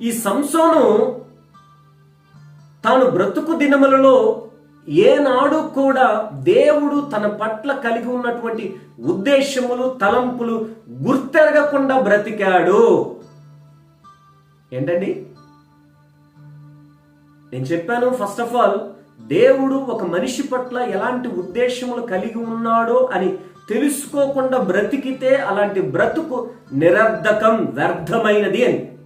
ఈ సంసోను తాను బ్రతుకు దినములలో ఏనాడు కూడా దేవుడు తన పట్ల కలిగి ఉన్నటువంటి ఉద్దేశములు తలంపులు గుర్తెరగకుండా బ్రతికాడు. ఏంటండి? నేను చెప్పాను ఫస్ట్ ఆఫ్ ఆల్ దేవుడు ఒక మనిషి పట్ల ఎలాంటి ఉద్దేశములు కలిగి ఉన్నాడో అని తెలుసుకోకుండా బ్రతికితే అలాంటి బ్రతుకు నిరర్ధకం వ్యర్థమైనది అని.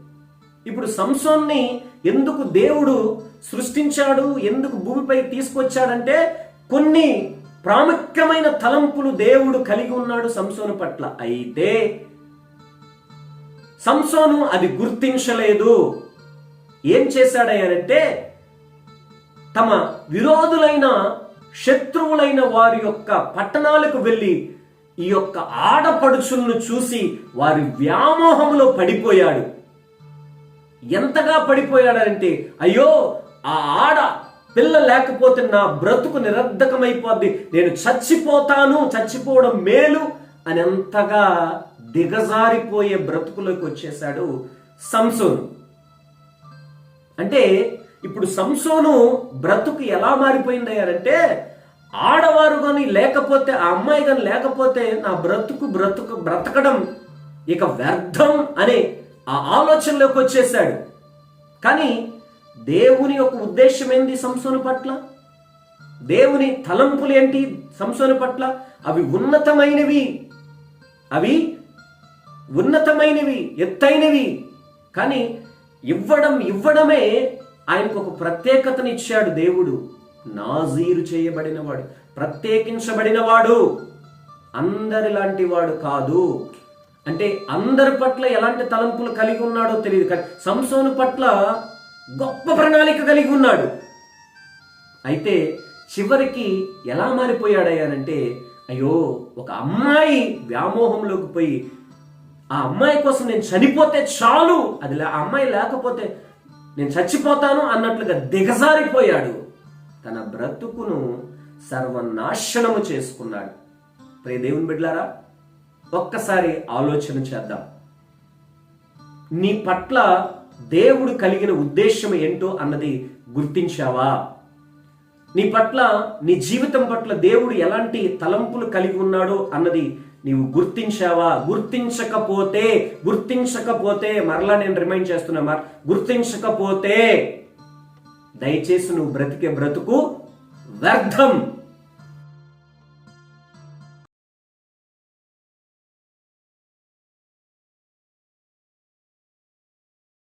ఇప్పుడు సంసోన్ని ఎందుకు దేవుడు సృష్టించాడు ఎందుకు భూమిపై తీసుకొచ్చాడంటే కొన్ని ప్రాముఖ్యమైన తలంపులు దేవుడు కలిగి ఉన్నాడు సంసోను పట్ల. అయితే సంసోను అది గుర్తించలేదు. ఏం చేశాడయ్యానంటే తమ విరోధులైన శత్రువులైన వారి యొక్క పట్టణాలకు వెళ్ళి ఈ యొక్క ఆడపడుచులను చూసి వారి వ్యామోహంలో పడిపోయాడు. ఎంతగా పడిపోయాడంటే అయ్యో ఆ ఆడ పిల్ల లేకపోతే నా బ్రతుకు నిరర్ధకమైపోద్ది. నేను చచ్చిపోతాను చచ్చిపోవడం మేలు అని ఎంతగా దిగజారిపోయే బ్రతుకులోకి వచ్చేశాడు సంసోను. అంటే ఇప్పుడు సంసోను బ్రతుకు ఎలా మారిపోయిందయ్యారంటే ఆడవారు కానీ లేకపోతే ఆ అమ్మాయి కానీ లేకపోతే నా బ్రతుకు బ్రతుకు బ్రతకడం ఇక వ్యర్థం అనే ఆ ఆలోచనలోకి వచ్చేసాడు కానీ దేవుని యొక్క ఉద్దేశం ఏంది సంసోను పట్ల? దేవుని తలంపులు ఏంటి సంసోను పట్ల? అవి ఉన్నతమైనవి. అవి ఉన్నతమైనవి ఎత్తైనవి. కానీ ఇవ్వడం ఇవ్వడమే ఆయనకు ఒక ప్రత్యేకతని ఇచ్చాడు దేవుడు. నాజీరు చేయబడినవాడు ప్రత్యేకించబడినవాడు. అందరిలాంటి వాడు కాదు. అంటే అందరి పట్ల ఎలాంటి తలంపులు కలిగి ఉన్నాడో తెలియదు కానీ సంసోను పట్ల గొప్ప ప్రణాళిక కలిగి ఉన్నాడు. అయితే చివరికి ఎలా మారిపోయాడయ్యానంటే అయ్యో ఒక అమ్మాయి వ్యామోహంలోకి పోయి ఆ అమ్మాయి కోసం నేను చనిపోతే చాలు అది లే- ఆ అమ్మాయి లేకపోతే నేను చచ్చిపోతాను అన్నట్లుగా దిగజారిపోయాడు. తన బ్రతుకును సర్వనాశనము చేసుకున్నాడు. ప్రే దేవుని బిడ్లారా ఒక్కసారి ఆలోచన చేద్దాం. నీ పట్ల దేవుడు కలిగిన ఉద్దేశం ఏంటో అన్నది గుర్తించావా? నీ పట్ల నీ జీవితం పట్ల దేవుడు ఎలాంటి తలంపులు కలిగి ఉన్నాడో అన్నది నీవు గుర్తించావా? గుర్తించకపోతే గుర్తించకపోతే మరలా నేను రిమైండ్ చేస్తున్నా మర గుర్తించకపోతే దయచేసి నువ్వు బ్రతికే బ్రతుకు వ్యర్థం.